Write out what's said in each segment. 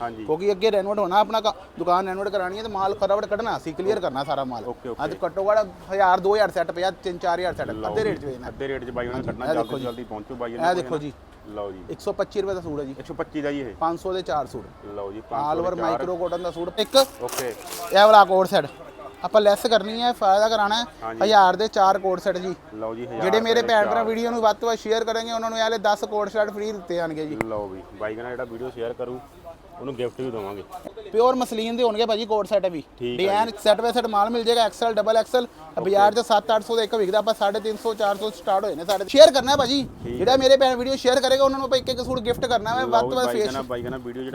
ਹਾਂਜੀ। ਕਿਉਂਕਿ ਅੱਗੇ ਰੈਨੋਵੇਟ ਹੋਣਾ ਆਪਣਾ ਕ- ਦੁਕਾਨ ਰੈਨੋਵੇਟ ਕਰਾਣੀ ਹੈ ਤੇ ਮਾਲ ਫਟਾਫਟ ਕੱਢਣਾ ਸੀ ਕਲੀਅਰ ਕਰਨਾ ਸਾਰਾ ਮਾਲ। Okay, okay. ਅੱਜ ਘੱਟੋ ਘੱਟ 1000 2000 ਸੈੱਟ ਪਿਆ 3 4000 ਸੈੱਟ ਅੱਧੇ ਰੇਟ 'ਚ ਵੇਚਣਾ ਅੱਧੇ ਰੇਟ 'ਚ ਬਾਈ ਉਹਨਾਂ ਨੇ ਕੱਢਣਾ ਇਹ ਦੇਖੋ ਜਲਦੀ ਜੀ। ਜਲਦੀ ਪਹੁੰਚੋ ਬਾਈ ਇਹ ਕੋਲ ਦੇਖੋ ਜੀ। ਲਓ ਜੀ। 125 ਰੁਪਏ ਦਾ ਸੂਟ ਹੈ ਜੀ। 125 ਦਾ ਜੀ ਇਹ। 500 ਦੇ 4 ਸੂਟ। ਲਓ ਜੀ ਆਲ 500 ਓਵਰ। ਮਾਈਕਰੋ ਕਾਟਨ ਦਾ ਸੂਟ। ਇੱਕ ਓਕੇ। ਇਹ ਵਾਲਾ ਕੋਟ ਸੈਟ ਆਪਾਂ ਲੈਸ ਕਰਨੀ ਹੈ ਫਾਇਦਾ ਕਰਾਣਾ ਹੈ। ਹਾਂਜੀ। 1000 ਦੇ 4 ਕੋਟ ਸੈਟ ਜੀ। ਲਓ ਜੀ ਹਜ਼ਾਰ ਜਿਹੜੇ ਮੇਰੇ ਭੈਣ ਭਰਾ ਵੀਡੀਓ ਨੂੰ ਵੱਧ ਤੋਂ ਵੱਧ ਸ਼ੇਅਰ ਕਰਨਗੇ ਉਹਨਾਂ ਨੂੰ ਇਹ ਵਾਲੇ 10 ਕੋਟ ਸੈਟ ਫ੍ਰੀ ਦਿੱਤੇ ਜਾਣਗੇ ਜੀ। ਲਓ ਵੀ ਬਾਈ ਕਹਿੰਦਾ ਜਿਹੜਾ ਵੀਡੀਓ ਸ਼ੇਅਰ ਕਰੂ ਉਹਨੂੰ ਗਿਫਟ ਵੀ ਦਵਾਂਗੇ। ਪਿਓਰ ਮਸਲੀਨ ਦੇ ਹੋਣਗੇ ਭਾਜੀ ਕੋਟ ਸੈਟ ਵੀ। ਡਿਜ਼ਾਈਨ ਸੈਟ ਬਾਈ ਸੈਟ ਮਾਲ ਮਿਲ ਜਾਏਗਾ ਐਕਸਲ ਡਬਲ ਐਕਸਲ ਬਾਜ਼ਾਰ 'ਚ 7-800 ਦਾ ਇੱਕ ਵਿਕਦਾ ਆਪਾਂ 350 400 ਸਟਾਰਟ ਹੋਏ ਨੇ ਸਾਡੇ ਸ਼ੇਅਰ ਕਰਨਾ ਹੈ ਭਾਜੀ। ਜਿਹੜਾ ਮੇਰੇ ਭੈਣ ਵੀਡੀਓ ਸ਼ੇਅਰ ਕਰੇਗਾ ਉਹਨਾਂ ਨੂੰ ਆਪਾਂ ਇੱਕ ਇੱਕ ਸੂਟ ਗਿਫਟ ਕਰਨਾ ਹੈ ਵੱਧ ਤੋਂ ਵੱਧ ਫੇਸ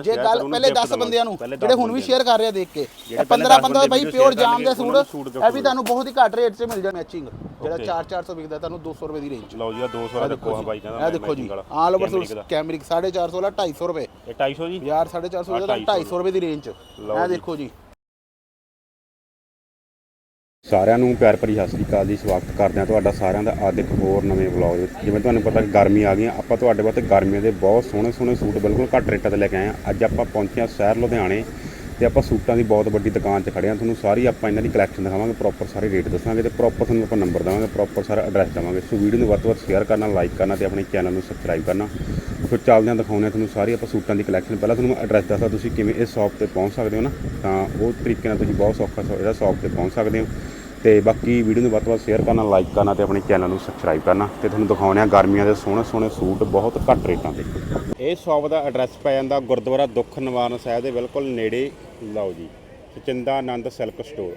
ਜੇ ਗੱਲ ਪਹਿਲੇ gift 10 ਦਵਾਂਗੇ। ਬੰਦਿਆਂ ਨੂੰ ਜਿਹੜੇ 10 ਹੁਣ ਵੀ ਸ਼ੇਅਰ ਕਰ ਰਹੇ ਆ ਦੇਖ ਕੇ। ਜਿਹੜੇ ਇਹ ਪਹਿਲੇ 15 10 15 ਭਾਈ ਪਿਓਰ ਜਾਮ ਦੇ ਸੂਟ ਇਹ ਵੀ ਤੁਹਾਨੂੰ ਬਹੁਤ ਹੀ ਘੱਟ ਰੇਟ 'ਚ ਮਿਲ ਜਾਣ ਮੈਚਿੰਗ ਜਿਹੜਾ Okay। 4 400 ਵਿਕਦਾ ਤੁਹਾਨੂੰ 200 ਰੁਪਏ ਦੀ ਰੇਂਜ ਲਓ ਜੀ ਆ 200 ਦਾ ਦੇਖੋ ਆ ਬਾਈ ਕਹਿੰਦਾ ਇਹ ਦੇਖੋ ਜੀ। ਵਾਲਾ, ਆਲ ਓਵਰ ਸੂਟ। ਕੈਮਰਿਕ 450 ਵਾਲਾ 250 ਰੁਪਏ। ਇਹ 250 ਜੀ? ਯਾਰ 450 ਦਾ 250 ਰੁਪਏ ਦੀ ਰੇਂਜ 'ਚ ਲਓ ਇਹ ਜੀ। ਦੇਖੋ ਜੀ। ਸਾਰਿਆਂ ਨੂੰ ਪਿਆਰ ਭਰੀ ਸਤਿ ਸ੍ਰੀ ਅਕਾਲ ਜੀ ਸਵਾਗਤ ਕਰਦੇ ਹਾਂ ਤੁਹਾਡਾ ਸਾਰਿਆਂ ਦਾ ਅੱਜ ਇੱਕ ਹੋਰ ਨਵੇਂ ਵਲੌਗ ਵਿੱਚ। ਜਿਵੇਂ ਤੁਹਾਨੂੰ ਪਤਾ ਗਰਮੀ ਆ ਗਈਆਂ ਆਪਾਂ ਤੁਹਾਡੇ ਵਾਸਤੇ ਗਰਮੀਆਂ ਦੇ ਬਹੁਤ ਸੋਹਣੇ ਸੋਹਣੇ ਸੂਟ ਬਿਲਕੁਲ ਘੱਟ ਰੇਟਾਂ ਤੇ ਲੈ ਕੇ ਆਏ ਹਾਂ। ਅੱਜ ਆਪਾਂ ਪਹੁੰਚੇ ਹਾਂ ਸ਼ਹਿਰ ਲੁਧਿਆਣੇ ਤੇ ਆਪਾਂ ਸੂਟਾਂ ਦੀ ਬਹੁਤ ਵੱਡੀ ਦੁਕਾਨ 'ਚ ਖੜੇ ਹਾਂ। ਤੁਹਾਨੂੰ ਸਾਰੀ ਆਪਾਂ ਇਹਨਾਂ ਦੀ ਕਲੈਕਸ਼ਨ ਦਿਖਾਵਾਂਗੇ ਪ੍ਰੋਪਰ ਸਾਰੇ ਰੇਟ ਦੱਸਾਂਗੇ ਤੇ ਪ੍ਰੋਪਰ ਤੁਹਾਨੂੰ ਆਪਾਂ ਨੰਬਰ ਦੇਵਾਂਗੇ ਪ੍ਰੋਪਰ ਸਾਰਾ ਐਡਰੈਸ ਦੇਵਾਂਗੇ। ਸੋ ਵੀਡੀਓ ਨੂੰ ਵੱਧ ਤੋਂ ਵੱਧ ਸ਼ੇਅਰ ਕਰਨਾ ਲਾਈਕ ਕਰਨਾ ਤੇ ਆਪਣੇ ਚੈਨਲ ਨੂੰ ਸਬਸਕ੍ਰਾਈਬ ਕਰਨਾ। ਫਿਰ ਚੱਲਦਿਆਂ ਦਿਖਾਉਂਦੇ ਹਾਂ ਤੁਹਾਨੂੰ ਸਾਰੀ ਆਪਾਂ ਸੂਟਾਂ ਦੀ ਕਲੈਕਸ਼ਨ ਪਹਿਲਾਂ ਤੁਹਾਨੂੰ ਐਡਰੈਸ ਦੱਸਦਾ, ਤੁਸੀਂ ਕਿਵੇਂ ਇਸ ਸ਼ਾਪ ਤੇ ਪਹੁੰਚ ਸਕਦੇ ਹੋ ਨਾ। ਤਾਂ ਉਹ ਤਰੀਕੇ ਨਾਲ ਤੁਸੀਂ ਬਹੁਤ ਸੌਖਾ ਸੌ- ਇਹਦਾ ਸ਼ਾਪ ਤੇ ਪਹੁੰਚ ਸਕਦੇ ਹੋ। ਤੇ ਬਾਕੀ ਵੀਡੀਓ ਨੂੰ ਵੱਧ ਤੋਂ ਵੱਧ ਸ਼ੇਅਰ ਕਰਨਾ ਲਾਈਕ ਕਰਨਾ ਤੇ ਆਪਣੇ ਚੈਨਲ ਨੂੰ ਸਬਸਕ੍ਰਾਈਬ ਕਰਨਾ। ਤੇ ਤੁਹਾਨੂੰ ਦਿਖਾਉਂਦੇ ਆ ਗਰਮੀਆਂ ਦੇ ਸੋਹਣੇ ਸੋਹਣੇ ਸੂਟ ਬਹੁਤ ਘੱਟ ਰੇਟਾਂ ਤੇ। ਇਹ ਸ਼ਾਪ ਦਾ ਐਡਰੈਸ ਪੈ ਜਾਂਦਾ ਗੁਰਦੁਆਰਾ ਦੁੱਖ ਨਿਵਾਰਨ ਸਾਹਿਬ ਦੇ ਬਿਲਕੁਲ ਨੇੜੇ, ਲਓ ਜੀ, ਸਚਿੰਦਾ ਆਨੰਦ ਸਿਲਕ ਸਟੋਰ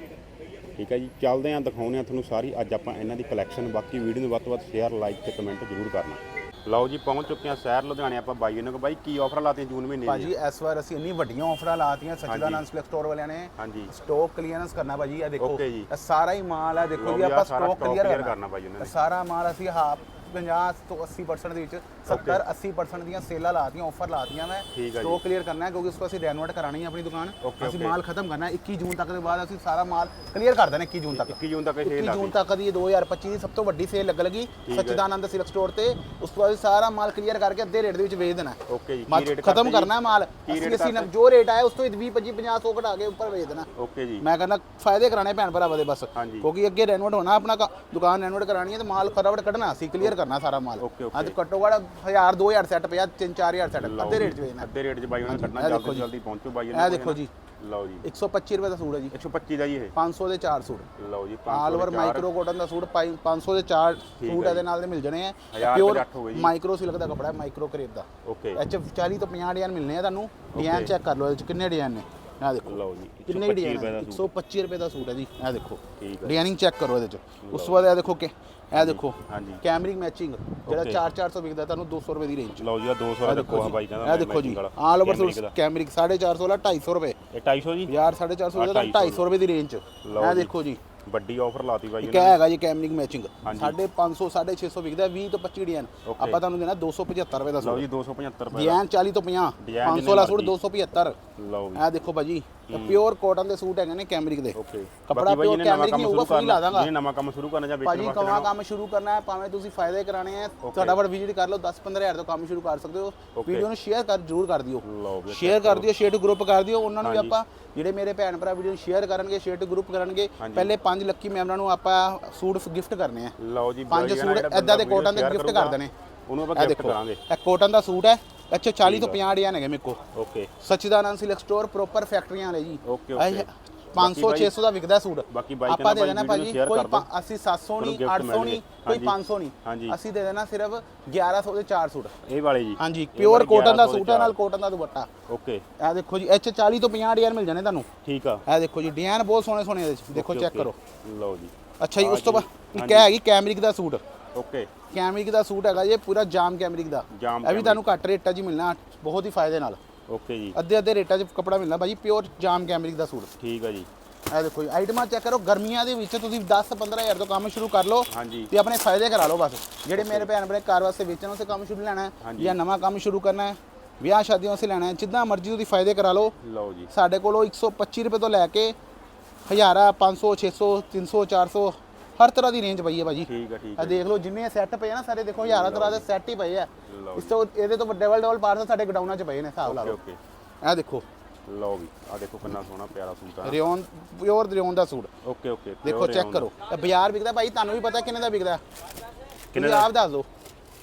ਠੀਕ ਹੈ ਜੀ, ਚੱਲਦੇ ਆਂ ਦਿਖਾਉਂਦੇ ਆ ਤੁਹਾਨੂੰ ਸਾਰੀ। ਅੱਜ ਆਪਾਂ ਇਹਨਾਂ ਦੀ ਕਲੈਕਸ਼ਨ ਬਾਕੀ ਵੀਡੀਓ ਨੂੰ ਵੱਧ ਤੋਂ ਵੱਧ ਸ਼ੇਅਰ ਲਾਈਕ ਤੇ ਕਮੈਂਟ ਜ਼ਰੂਰ ਕਰਨਾ। ਲਓ ਜੀ ਪਹੁੰਚ ਚੁੱਕੇ ਆ ਸ਼ਹਿਰ ਲੁਧਿਆਣੇ। ਆਪਾਂ ਬਾਈ ਉਹਨਾਂ ਕੋ ਬਾਈ ਕੀ ਆਫਰ ਲਾਤੀਆਂ ਜੂਨ ਮਹੀਨੇ ਦੀ ਭਾਜੀ ਇਸ ਵਾਰ ਅਸੀਂ ਇੰਨੀ ਵੱਡੀਆਂ ਆਫਰਾਂ ਲਾਤੀਆਂ ਸਚਿਦਾਨੰਦ ਸਪਲੈਕਸ ਸਟੋਰ ਵਾਲਿਆਂ ਨੇ। ਹਾਂਜੀ। ਸਟਾਕ ਕਲੀਅਰੈਂਸ ਕਰਨਾ ਭਾਜੀ ਇਹ ਦੇਖੋ। Okay ਜੀ। ਇਹ ਸਾਰਾ ਹੀ ਮਾਲ ਹੈ ਦੇਖੋ ਲਓ ਜੀ ਵੀ ਆਹ ਆਪਾਂ ਸਾਰਾ ਸਟਾਕ stock ਕਲੀਅਰ clear ਕਰਨਾ। ਕਰਨਾ ਭਾਜੀ ਉਹਨਾਂ ਨੇ। ਸਾਰਾ ਮਾਲ ਅਸੀਂ ਹਾਫ 50 ਤੋਂ 80% ਦੇ ਵਿੱਚ 70 80% ਦੀਆਂ ਸੇਲਾਂ ਲਾਤੀਆਂ ਆਫਰ ਲਾਤੀਆਂ ਮੈਂ। ਸਟਾਕ ਕਲੀਅਰ ਕਰਨਾ ਹੈ ਕਿਉਂਕਿ ਉਸ ਕੋ ਅਸੀਂ ਰੈਨੋਵੇਟ ਕਰਾਣੀ ਹੈ ਆਪਣੀ ਦੁਕਾਨ। ਅਸੀਂ। ਮਾਲ ਖਤਮ ਕਰਨਾ ਹੈ। 21 ਜੂਨ ਤੱਕ ਦੇ ਬਾਅਦ ਅਸੀਂ ਸਾਰਾ ਮਾਲ ਕਲੀਅਰ ਕਰ ਦੇਣਾ 21 ਜੂਨ ਤੱਕ। 21 ਜੂਨ ਤੱਕ ਇਹ 21 ਸੇਲ ਜੂਨ ਤੱਕ ਦੀ ਇਹ 2025 ਦੀ ਸਭ ਤੋਂ ਵੱਡੀ ਸੇਲ ਲੱਗ ਲਗੀ। ਸਚਿਦਾਨੰਦ ਸਿਲਕ ਸਟੋਰ ਤੇ। ਉਸ ਤੋਂ ਬਾਅਦ ਅਸੀਂ ਸਾਰਾ ਮਾਲ ਕਲੀਅਰ ਕਰਕੇ ਅੱਧੇ ਰੇਟ ਦੇ ਵਿੱਚ ਵੇਚ ਦੇਣਾ ਓਕੇ ਜੀ ਮਾਲ ਕੀ ਰੇਟ ਖਤਮ ਕਰਨਾ ਹੈ ਮਾਲ। ਅਸੀਂ ਅਸੀਂ? ਜੋ? ਰੇਟ ਆਇਆ ਉਸ ਤੋਂ 20 25 50 100 ਘਟਾ ਕੇ ਉੱਪਰ ਵੇਚ ਦੇਣਾ। ਓਕੇ ਜੀ। ਮੈਂ ਕਹਿੰਦਾ ਫਾਇਦੇ ਕਰਾਣੇ ਭੈਣ ਭਰਾਵਾਂ ਦੇ ਬਸ। ਕਿਉਂਕਿ ਅੱਗੇ ਰੈਨੋਵੇਟ ਹੋਣਾ ਆਪਣਾ ਦੁਕਾਨ ਰੈਨੋਵੇਟ ਕਰਾਣੀ ਹੈ ਤੇ ਮਾਲ ਫਟਾਫਟ ਕੱਢਣਾ ਸੀ ਕਲੀਅਰ ਕਰਨਾ ਸਾਰਾ ਮਾਲ। ਅੱਜ ਘੱਟੋ ਘੱਟ 1000 2000 ਸੈੱਟ ਪਿਆ 3 4000 ਸੈੱਟ ਅੱਧੇ ਰੇਟ 'ਚ ਵੇਚਣਾ। ਅੱਧੇ ਰੇਟ 'ਚ ਬਾਈ ਉਹਨਾਂ ਨੇ ਕੱਢਣਾ ਇਹ ਜਲਦੀ। ਜਲਦੀ ਪਹੁੰਚੋ ਬਾਈ ਇਹ ਦੇਖੋ ਜੀ। ਲਓ ਜੀ। 125 ਰੁਪਏ ਦਾ ਸੂਟ ਹੈ ਜੀ। 125 ਦਾ ਜੀ ਇਹ। 500 ਦੇ 4 ਸੂਟ। ਲਓ ਜੀ ਆਲ ਓਵਰ ਮਾਈਕਰੋ ਕਾਟਨ ਦਾ ਸੂਟ ਪਾਈ- 500 ਦੇ 4 ਸੂਟ ਇਹਦੇ ਨਾਲ ਦੇ ਮਿਲ ਜਾਣੇ ਆ। ਪਿਓਰ। ਮਾਈਕਰੋ ਸਿਲਕ ਦਾ ਕਪੜਾ ਹੈ ਮਾਈਕਰੋ ਕਰੇਪ ਦਾ। ਓਕੇ ਇਹ 'ਚ 40 ਤੋਂ 50 ਡਿਜ਼ਾਈਨ ਮਿਲਨੇ ਆ ਤੁਹਾਨੂੰ। ਡਿਜ਼ਾਈਨ ਚੈੱਕ ਕਰ ਲਓ ਇਹਦੇ 'ਚ ਕਿੰਨੇ ਡਿਜ਼ਾਈਨ ਨੇ। ਇਹ ਦੇਖੋ। ਲਓ ਜੀ ਕਿੰਨੇ 125 ਡਿਜ਼ਾਈਨ ਰੁਪਏ ਹੈ ਦਾ ਸੂਟ। 125 ਰੁਪਏ ਦਾ ਸੂਟ ਹੈ ਜੀ। ਇਹ ਦੇਖੋ। ਠੀਕ ਹੈ। ਡਿਜ਼ਾਈਨਿੰਗ ਚੈੱਕ ਕਰੋ ਇਹਦੇ 'ਚ। ਉਸ ਤੋਂ ਬਾਅਦ ਇਹ ਦੇਖੋ ਕਿ ਇਹ ਦੇਖੋ ਹਾਂਜੀ ਕੈਮਰਿਕ ਮੈਚਿੰਗ ਜਿਹੜਾ Okay। 4-400 ਵਿਕਦਾ ਤੁਹਾਨੂੰ 200 ਰੁਪਏ ਦੀ ਰੇਂਜ ਲਓ ਜੀ ਆ 200 ਦਾ ਦੇਖੋ ਆ ਬਾਈ ਕਹਿੰਦਾ ਇਹ ਦੇਖੋ ਜੀ ਆਲ ਓਵਰ ਦਾ। ਕੈਮਰਿਕ 450 ਵਾਲਾ 250 ਰੁਪਏ ਇਹ 250 ਜੀ ਯਾਰ 450 ਦਾ 250 ਰੁਪਏ ਦੀ ਰੇਂਜ 'ਚ ਲਓ ਇਹ। ਦੇਖੋ ਜੀ ਵੱਡੀ ਆਫਰ ਲਾਤੀ ਬਾਈ ਇੱਕ ਇਹ ਹੈਗਾ ਜੀ ਕੈਮਰਿਕ ਮੈਚਿੰਗ ਹਾਂਜੀ। 550 650 ਵਿਕਦਾ 20 ਤੋਂ 25 ਡਿਜ਼ਾਈਨ। ਆਪਾਂ ਤੁਹਾਨੂੰ ਦੇਣਾ 275 ਰੁਪਏ ਦਾ ਲਓ ਸੂਟ ਜੀ 275 ਰੁਪਏ ਦਾ ਡਿਜ਼ਾਈਨ 40 ਤੋਂ 50 Design 500 ਜਿੰਨੇ ਵਾਲਾ ਸੂਟ ਮਰਜ਼ੀ। 275 ਲਓ ਇਹ ਦੇਖੋ ਭਾਜੀ ਪਿਓਰ ਕਾਟਨ ਦੇ ਸੂਟ ਹੈਗੇ ਨੇ ਕੈਮਰਿਕ ਦੇ। ਓਕੇ ਕੱਪੜਾ ਪਿਓਰ ਕੈਮਰਿਕ ਨਹੀਂ ਹੋਊਗਾ ਫ੍ਰੀ ਲਾ ਦਾਂਗਾ। ਜਿਹਨੇ ਨਵਾਂ ਕੰਮ ਸ਼ੁਰੂ ਕਰਨਾ ਜਾਂ ਵੇਚਣ ਭਾਜੀ ਕਵਾ ਕੰਮ ਸ਼ੁਰੂ ਕਰਨਾ ਹੈ ਭਾਵੇਂ ਤੁਸੀਂ ਫਾਇਦੇ ਕਰਾਣੇ ਆ ਫਟਾਫਟ ਵਿਜ਼ਿਟ ਕਰ ਲਓ 10 ਹਜ਼ਾਰ ਤੋਂ ਕੰਮ ਸ਼ੁਰੂ ਕਰ ਸਕਦੇ ਹੋ। ਵੀਡੀਓ ਨੂੰ ਸ਼ੇਅਰ ਕਰ ਜ਼ਰੂਰ ਕਰ ਦਿਓ। ਸ਼ੇਅਰ ਕਰ ਦਿਓ ਸ਼ੇਅਰ ਗਰੁੱਪ ਕਰ ਦਿਓ। ਉਹਨਾਂ ਨੂੰ ਵੀ ਆਪਾਂ ਜਿਹੜੇ ਮੇਰੇ ਭੈਣ ਭਰਾ ਵੀਡੀਓ ਨੂੰ ਸ਼ੇਅਰ ਕਰਨਗੇ ਸ਼ੇਅਰ ਗਰੁੱਪ ਕਰਨਗੇ ਪਹਿਲੇ ਪੰਜ ਲੱਕੀ ਮੈਂਬਰਾਂ ਨੂੰ ਆਪਾਂ ਸੂਟ ਗਿਫਟ ਕਰਨੇ ਆ ਲਓ ਜੀ ਪੰਜ ਸੂਟ ਐਦਾਂ ਦੇ ਕੋਟਨ ਦੇ ਗਿਫਟ ਕਰ ਦੇਣੇ। ਉਹਨੂੰ ਆਪਾਂ ਗਿਫਟ ਕਰਾਂਗੇ। ਇਹ ਕੋਟਨ ਦਾ ਸੂਟ ਹੈ। ਅੱਛਾ 40 ਤੋਂ 50 ਡਿਜ਼ਾਈਨ ਹੈਗੇ ਮੇਰੇ ਕੋ okay. Sachidanand silk store proper ਫੈਕਟਰੀਆਂ ਵਾਲੇ ਜੀ। Okay okay. 500 600 ਦਾ ਵਿਕਦਾ ਸੂਟ। ਬਾਕੀ ਬਾਈ ਆਪਾਂ ਦੇ ਦੇਣਾ ਭਾਜੀ ਕੋਈ ਅਸੀਂ 700 ਨਹੀਂ gift 800 ਨਹੀਂ। ਕੋਈ ਹਾਂਜੀ। 500 ਨਹੀਂ। ਅਸੀਂ ਦੇ ਦੇਣਾ ਸਿਰਫ 1100 ਦੇ 4 ਸੂਟ। ਇਹ ਵਾਲੇ ਜੀ। ਹਾਂਜੀ ਪਿਓਰ ਕੋਟਨ ਦਾ 1100 ਸੂਟ ਹੈ ਨਾਲ ਕੋਟਨ ਦਾ ਦੁਪੱਟਾ। ਓਕੇ। ਇਹ ਦੇਖੋ ਜੀ ਇਹ 'ਚ 40 ਤੋਂ 50 ਡਿਜ਼ਾਈਨ ਮਿਲ ਜਾਣੇ ਤੁਹਾਨੂੰ। ਠੀਕ ਆ। ਇਹ ਦੇਖੋ ਜੀ ਡਿਜ਼ਾਈਨ ਬਹੁਤ ਸੋਹਣੇ ਸੋਹਣੇ ਇਹਦੇ ਦੇਖੋ ਚੈੱਕ। ਕਰੋ। ਲਓ ਜੀ। ਅੱਛਾ ਜੀ ਉਸ ਤੋਂ ਬਾਅਦ ਇੱਕ ਹੈਗੀ ਕੈਮਰਿਕ ਦਾ ਸੂਟ। ਓਕੇ ਕੈਮਰਿਕ ਦਾ ਸੂਟ ਹੈਗਾ ਜੀ ਪੂਰਾ ਜਾਮ ਕੈਮਰਿਕ ਦਾ। ਜਾਮ ਇਹ ਵੀ ਤੁਹਾਨੂੰ ਘੱਟ ਰੇਟਾਂ 'ਚ ਹੀ ਮਿਲਣਾ ਬਹੁਤ ਹੀ ਫਾਇਦੇ ਨਾਲ। ਓਕੇ ਜੀ। ਅੱਧੇ ਅੱਧੇ ਰੇਟਾਂ 'ਚ ਕੱਪੜਾ ਮਿਲਣਾ ਭਾਜੀ ਪਿਓਰ ਜਾਮ ਕੈਮਰਿਕ ਦਾ ਸੂਟ। ਠੀਕ ਆ ਜੀ। ਇਹ ਦੇਖੋ ਜੀ ਆਈਟਮਾਂ ਚੈੱਕ ਕਰੋ ਗਰਮੀਆਂ ਦੇ ਵਿੱਚ ਤੁਸੀਂ 10 15000 ਤੋਂ ਕੰਮ ਸ਼ੁਰੂ ਕਰ ਲਓ ਤੇ ਆਪਣੇ ਫਾਇਦੇ ਕਰਾ ਲਓ ਬਸ। ਜਿਹੜੇ ਮੇਰੇ ਭੈਣ ਭਰਾ ਘਰ ਵਾਸਤੇ ਵੇਚਣ ਵਾਸਤੇ ਕੰਮ ਸ਼ੁਰੂ ਲੈਣਾ ਹੈ। ਜਾਂ ਨਵਾਂ ਕੰਮ ਸ਼ੁਰੂ ਕਰਨਾ ਹੈ ਵਿਆਹ ਸ਼ਾਦੀਆਂ ਵਾਸਤੇ ਲੈਣਾ ਹੈ ਜਿੱਦਾਂ ਮਰਜ਼ੀ ਤੁਸੀਂ ਫਾਇਦੇ ਕਰਾ ਲਓ। ਲਓ ਜੀ। ਸਾਡੇ ਕੋਲੋਂ 125 ਰੁਪਏ ਤੋਂ ਲੈ ਕੇ ਹਜ਼ਾਰਾਂ 500 600 300 400 ਹਰ ਤਰ੍ਹਾਂ ਦੀ ਰੇਂਜ ਪਈ ਹੈ ਭਾਜੀ। ਠੀਕ ਆ ਠੀਕ ਆ ਦੇਖ ਲਓ ਜਿੰਨੇ ਸੈੱਟ ਪਏ ਆ ਨਾ ਸਾਰੇ ਦੇਖੋ ਹਜ਼ਾਰਾਂ ਤਰ੍ਹਾਂ ਦੇ ਸੈੱਟ ਹੀ ਪਏ ਆ। ਲਓ ਇਸ ਤੋਂ ਇਹਦੇ ਤੋਂ ਡਬਲ ਡਬਲ ਪਾਰਸਲ ਸਾਡੇ ਗਡਾਊਨਾਂ 'ਚ ਪਏ ਨੇ ਹਿਸਾਬ ਲਾ ਓਕੇ ਲਓ। ਓਕੇ। ਇਹ ਦੇਖੋ। ਲਓ ਵੀ ਆ ਦੇਖੋ ਕਿੰਨਾ ਸੋਹਣਾ ਪਿਆਰਾ ਸੂਟ ਆ। ਰਿਓਨ ਪਿਓਰ ਰਿਓਨ ਦਾ ਸੂਟ। ਓਕੇ ਓਕੇ ਦੇਖੋ ਚੈੱਕ ਕਰੋ। ਇਹ ਬਾਜ਼ਾਰ ਵਿਕਦਾ ਭਾਈ ਤੁਹਾਨੂੰ ਵੀ ਪਤਾ ਕਿੰਨੇ ਦਾ ਵਿਕਦਾ? ਕਿੰਨੇ ਦਾ? ਆਪ ਦੱਸ ਦਿਓ।